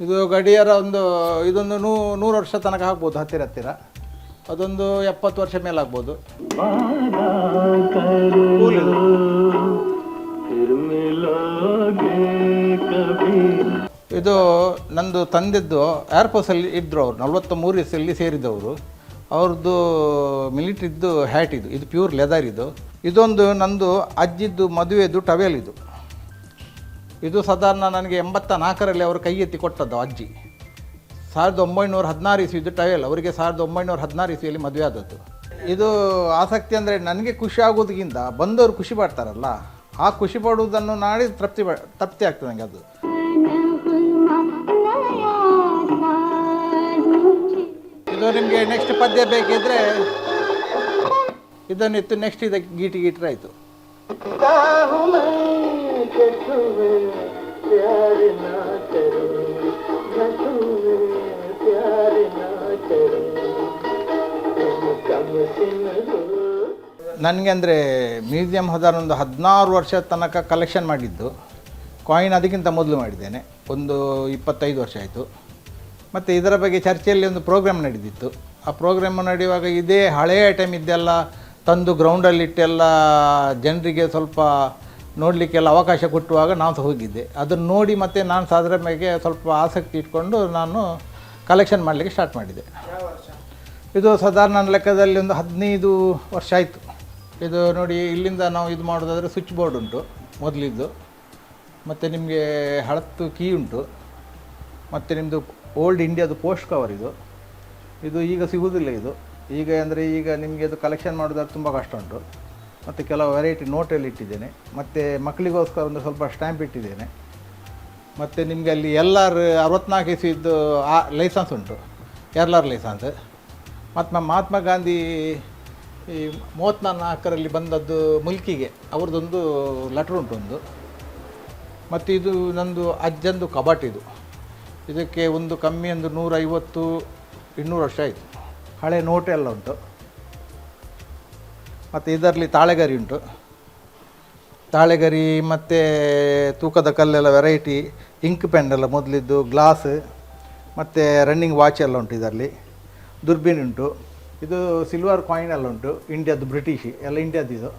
ಇದು ಗಡಿಯಾರ ಒಂದು, ಇದೊಂದು ನೂ, ನೂರು ವರ್ಷ ತನಕ ಆಗ್ಬೋದು ಹತ್ತಿರ ಹತ್ತಿರ. ಅದೊಂದು ಎಪ್ಪತ್ತು ವರ್ಷ ಮೇಲೆ ಆಗ್ಬೋದು. ಇದು. ನಂದು ತಂದೆದ್ದು ಏರ್ಫೋರ್ಸಲ್ಲಿ ಇದ್ದರು ಅವರು ನಲ್ವತ್ತ ಮೂರು ಇಸಲ್ಲಿ ಸೇರಿದವರು. ಅವ್ರದ್ದು ಮಿಲಿಟ್ರಿದ್ದು ಹ್ಯಾಟ್ ಇದು ಇದು ಪ್ಯೂರ್ ಲೆದರ್ ಇದು. ಇದೊಂದು ನಂದು ಅಜ್ಜಿದ್ದು ಮದುವೆದು ಟವೆಲ್ ಇದು. ಇದು ಸಾಧಾರಣ ನನಗೆ ಎಂಬತ್ತ ನಾಲ್ಕರಲ್ಲಿ ಅವರು ಕೈ ಎತ್ತಿ ಕೊಟ್ಟದ್ದು ಅಜ್ಜಿ. ಸಾವಿರದ ಒಂಬೈನೂರ ಹದಿನಾರು ಇಸ್ವಿದು ಟವೆಲ್ ಅವರಿಗೆ ಸಾವಿರದ ಒಂಬೈನೂರ ಹದಿನಾರು ಇಸ್ವಿಯಲ್ಲಿ ಮದುವೆ ಆದದ್ದು. ಇದು ಆಸಕ್ತಿ ಅಂದರೆ ನನಗೆ ಖುಷಿ ಆಗೋದಕ್ಕಿಂತ ಬಂದವರು ಖುಷಿ ಪಡ್ತಾರಲ್ಲ, ಆ ಖುಷಿ ಪಡುವುದನ್ನು ನಾಡಿ ತೃಪ್ತಿ ತೃಪ್ತಿ ಆಗ್ತದೆ ನನಗೆ ಅದು. ಇದು ನಿಮಗೆ ನೆಕ್ಸ್ಟ್ ಪದ್ಯ ಬೇಕಿದ್ರೆ ಇದನ್ನಿತ್ತು ನೆಕ್ಸ್ಟ್ ಇದಕ್ಕೆ ಗೀಟಿ ನನಗೆ ಅಂದರೆ ಮ್ಯೂಸಿಯಂ ಒಂದು ಹದಿನಾರು ವರ್ಷ ತನಕ ಕಲೆಕ್ಷನ್ ಮಾಡಿದ್ದು. ಕಾಯಿನ್ ಅದಕ್ಕಿಂತ ಮೊದಲು ಮಾಡಿದ್ದೇನೆ. ಒಂದು ಇಪ್ಪತ್ತೈದು ವರ್ಷ ಆಯಿತು. ಮತ್ತು ಇದರ ಬಗ್ಗೆ ಚರ್ಚೆಯಲ್ಲಿ ಒಂದು ಪ್ರೋಗ್ರಾಮ್ ನಡೆದಿತ್ತು. ಆ ಪ್ರೋಗ್ರಾಮ್ ನಡೆಯುವಾಗ ಇದೇ ಹಳೆಯ ಐಟಮ್ ಇದೆಲ್ಲ ತಂದು ಗ್ರೌಂಡಲ್ಲಿಟ್ಟೆಲ್ಲ ಜನರಿಗೆ ಸ್ವಲ್ಪ ನೋಡಲಿಕ್ಕೆಲ್ಲ ಅವಕಾಶ ಕೊಟ್ಟುವಾಗ ನಾನು ಸಹ ಹೋಗಿದ್ದೆ. ಅದನ್ನು ನೋಡಿ ಮತ್ತು ನಾನು ಸಹ ಅದರ ಮೇಲೆ ಸ್ವಲ್ಪ ಆಸಕ್ತಿ ಇಟ್ಕೊಂಡು ನಾನು ಕಲೆಕ್ಷನ್ ಮಾಡಲಿಕ್ಕೆ ಸ್ಟಾರ್ಟ್ ಮಾಡಿದೆ. ಇದು ಸಾಧಾರಣ ಲೆಕ್ಕದಲ್ಲಿ ಒಂದು ಹದಿನೈದು ವರ್ಷ ಆಯಿತು. ಇದು ನೋಡಿ ಇಲ್ಲಿಂದ ನಾವು ಇದು ಮಾಡೋದಾದರೆ ಸ್ವಿಚ್ ಬೋರ್ಡ್ ಉಂಟು ಮೊದಲಿದ್ದು. ಮತ್ತು ನಿಮಗೆ ಹಳತ್ತು ಕೀ ಉಂಟು. ಮತ್ತು ನಿಮ್ಮದು ಓಲ್ಡ್ ಇಂಡಿಯಾದು ಪೋಸ್ಟ್ ಕವರ್ ಇದು. ಇದು ಈಗ ಸಿಗುವುದಿಲ್ಲ ಇದು. ಈಗ ಅಂದರೆ ಈಗ ನಿಮಗೆ ಅದು ಕಲೆಕ್ಷನ್ ಮಾಡೋದಾದ್ರೆ ತುಂಬ ಕಷ್ಟ ಉಂಟು. ಮತ್ತು ಕೆಲವು ವೆರೈಟಿ ನೋಟಲ್ಲಿ ಇಟ್ಟಿದ್ದೇನೆ. ಮತ್ತು ಮಕ್ಕಳಿಗೋಸ್ಕರ ಒಂದು ಸ್ವಲ್ಪ ಸ್ಟ್ಯಾಂಪ್ ಇಟ್ಟಿದ್ದೇನೆ. ಮತ್ತು ನಿಮಗೆ ಅಲ್ಲಿ ಎಲ್ ಆರ್ ಅರವತ್ನಾಲ್ಕು ಇಸಿದ್ದು ಆ ಲೈಸೆನ್ಸ್ ಉಂಟು. ಎಲ್ ಆರ್ ಲೈಸೆನ್ಸ್ ಮತ್ತು ಮಹಾತ್ಮ ಗಾಂಧಿ ಈ ಮೂವತ್ತ್ನಾಲ್ಕರಲ್ಲಿ ಬಂದದ್ದು ಮುಲ್ಕಿಗೆ. ಅವ್ರದ್ದೊಂದು ಲೆಟ್ರ್ ಉಂಟು ಒಂದು. ಮತ್ತು ಇದು ನಂದು ಅಜ್ಜಂದು ಕಬಾಟ್ ಇದು. ಇದಕ್ಕೆ ಒಂದು ಕಮ್ಮಿ ಒಂದು ನೂರೈವತ್ತು, ಇನ್ನೂರು ವರ್ಷ ಆಯಿತು. ಹಳೆ ನೋಟೆಲ್ಲ ಉಂಟು. ಮತ್ತು ಇದರಲ್ಲಿ ತಾಳೆಗರಿ ಉಂಟು. ತಾಳೆಗರಿ ಮತ್ತು ತೂಕದ ಕಲ್ಲೆಲ್ಲ ವೆರೈಟಿ ಇಂಕ್ ಪೆನ್ ಎಲ್ಲ ಮೊದಲಿದ್ದು ಗ್ಲಾಸ್ ಮತ್ತು ರನ್ನಿಂಗ್ ವಾಚ್ ಎಲ್ಲ ಉಂಟು ಇದರಲ್ಲಿ. ದುರ್ಬೀನ್ ಉಂಟು. ಇದು ಸಿಲ್ವರ್ ಕಾಯಿನ್ ಎಲ್ಲ ಉಂಟು, ಇಂಡಿಯಾದ್ದು ಬ್ರಿಟಿಷ್, ಎಲ್ಲ ಇಂಡಿಯಾದಿದು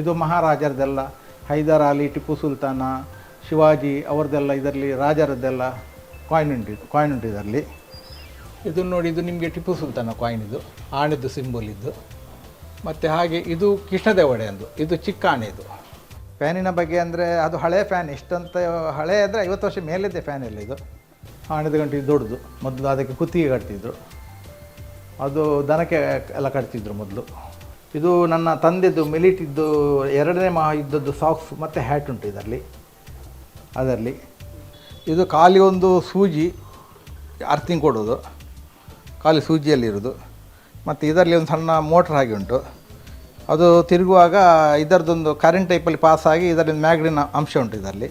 ಇದು ಮಹಾರಾಜರದೆಲ್ಲ ಹೈದರ್ ಅಲಿ, ಟಿಪ್ಪು ಸುಲ್ತಾನ, ಶಿವಾಜಿ ಅವ್ರದ್ದೆಲ್ಲ ಇದರಲ್ಲಿ ರಾಜರದ್ದೆಲ್ಲ ಕಾಯಿನ್ ಉಂಟು ಕಾಯಿನ್ ಉಂಟು ಇದರಲ್ಲಿ. ಇದನ್ನು ನೋಡಿ, ಇದು ನಿಮಗೆ ಟಿಪ್ಪು ಸುಲ್ತಾನ ಕಾಯಿನ್ ಇದು, ಆಣೆದ್ದು ಸಿಂಬಲ್ ಇದು ಮತ್ತು ಹಾಗೆ ಇದು ಕೃಷ್ಣದೇವಡೆ ಅಂದು ಇದು ಚಿಕ್ಕ ಆಣೆ ಇದು ಫ್ಯಾನಿನ ಬಗ್ಗೆ ಅಂದರೆ ಅದು ಹಳೆ ಫ್ಯಾನ್ ಇಷ್ಟಂತ ಹಳೆ ಅಂದರೆ ಐವತ್ತು ವರ್ಷ ಮೇಲಿದ್ದೆ ಫ್ಯಾನ್ ಇಲ್ಲಿ ಇದು. ಹಣದ ಗಂಟೆ ದೊಡ್ಡದು, ಮೊದಲು ಅದಕ್ಕೆ ಕುತ್ತಿಗೆ ಕಟ್ತಿದ್ರು. ಅದು ದನಕ್ಕೆ ಎಲ್ಲ ಕಟ್ತಿದ್ರು ಮೊದಲು. ಇದು ನನ್ನ ತಂದೆದು ಮಿಲಿಟಿದ್ದು ಎರಡನೇ ಮಹಾಯುದ್ಧದ್ದು ಸಾಕ್ಸ್ ಮತ್ತು ಹ್ಯಾಟ್ ಉಂಟು ಇದರಲ್ಲಿ, ಅದರಲ್ಲಿ. ಇದು ಖಾಲಿ ಒಂದು ಸೂಜಿ ಅರ್ಥಿಂಗ್ ಕೊಡೋದು. ಖಾಲಿ ಸೂಜಿಯಲ್ಲಿರೋದು. ಮತ್ತು ಇದರಲ್ಲಿ ಒಂದು ಸಣ್ಣ ಮೋಟ್ರ್ ಹಾಗೆ ಉಂಟು. ಅದು ತಿರುಗುವಾಗ ಇದರದೊಂದು ಕರೆಂಟ್ ಟೈಪಲ್ಲಿ ಪಾಸ್ ಆಗಿ ಇದರಿಂದ ಮ್ಯಾಗ್ನಿನ ಅಂಶ ಉಂಟು ಇದರಲ್ಲಿ.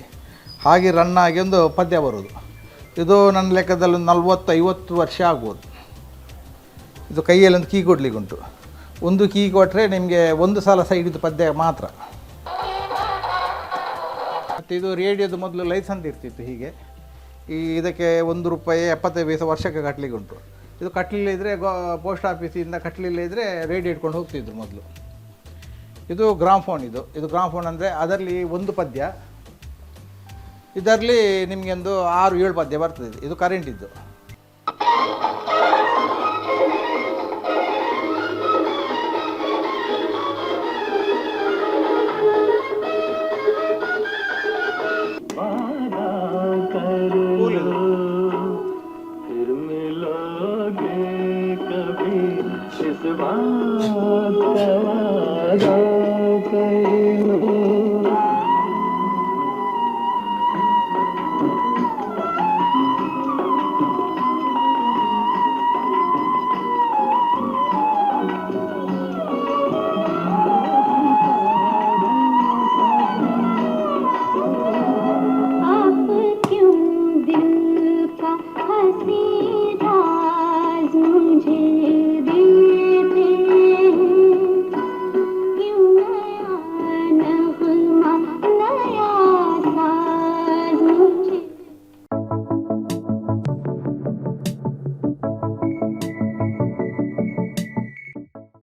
ಹಾಗೆ ರನ್ ಆಗಿ ಒಂದು ಪದ್ಯ ಬರೋದು ಇದು ನನ್ನ ಲೆಕ್ಕದಲ್ಲಿ ಒಂದು ನಲ್ವತ್ತು ಐವತ್ತು ವರ್ಷ ಆಗ್ಬೋದು. ಇದು ಕೈಯಲ್ಲಿ ಒಂದು ಕೀ ಕೊಡ್ಲಿಕ್ಕೆ ಉಂಟು. ಒಂದು ಕೀ ಕೊಟ್ಟರೆ ನಿಮಗೆ ಒಂದು ಸಲ ಸೈಡಿದ್ದು ಪದ್ಯ ಮಾತ್ರ. ಮತ್ತು ಇದು ರೇಡಿಯೋದು ಮೊದಲು ಲೈಸೆನ್ಸ್ ಇರ್ತಿತ್ತು ಹೀಗೆ. ಈ ಇದಕ್ಕೆ ಒಂದು ರೂಪಾಯಿ ಎಪ್ಪತ್ತೈದು ಪೈಸೆ ವರ್ಷಕ್ಕೆ ಕಟ್ಟಲಿಕ್ಕೆ ಉಂಟು. ಇದು ಕಟ್ಟಲಿಲ್ಲ ಇದ್ದರೆ ಗೋ ಪೋಸ್ಟ್ ಆಫೀಸಿಂದ ಕಟ್ಟಲಿಲ್ಲ ಇದ್ದರೆ ರೇಡಿ ಇಟ್ಕೊಂಡು ಹೋಗ್ತಿದ್ರು ಮೊದಲು. ಇದು ಗ್ರಾಮ್ ಫೋನ್ ಇದು. ಇದು ಗ್ರಾಮ್ ಫೋನ್ ಅಂದರೆ ಅದರಲ್ಲಿ ಒಂದು ಪದ್ಯ. ಇದರಲ್ಲಿ ನಿಮಗೆ ಒಂದು ಆರು ಏಳು ಪದ್ಯ ಬರ್ತದೆ. ಇದು ಕರೆಂಟ್ ಇದ್ದು. ಮಾತವಾದ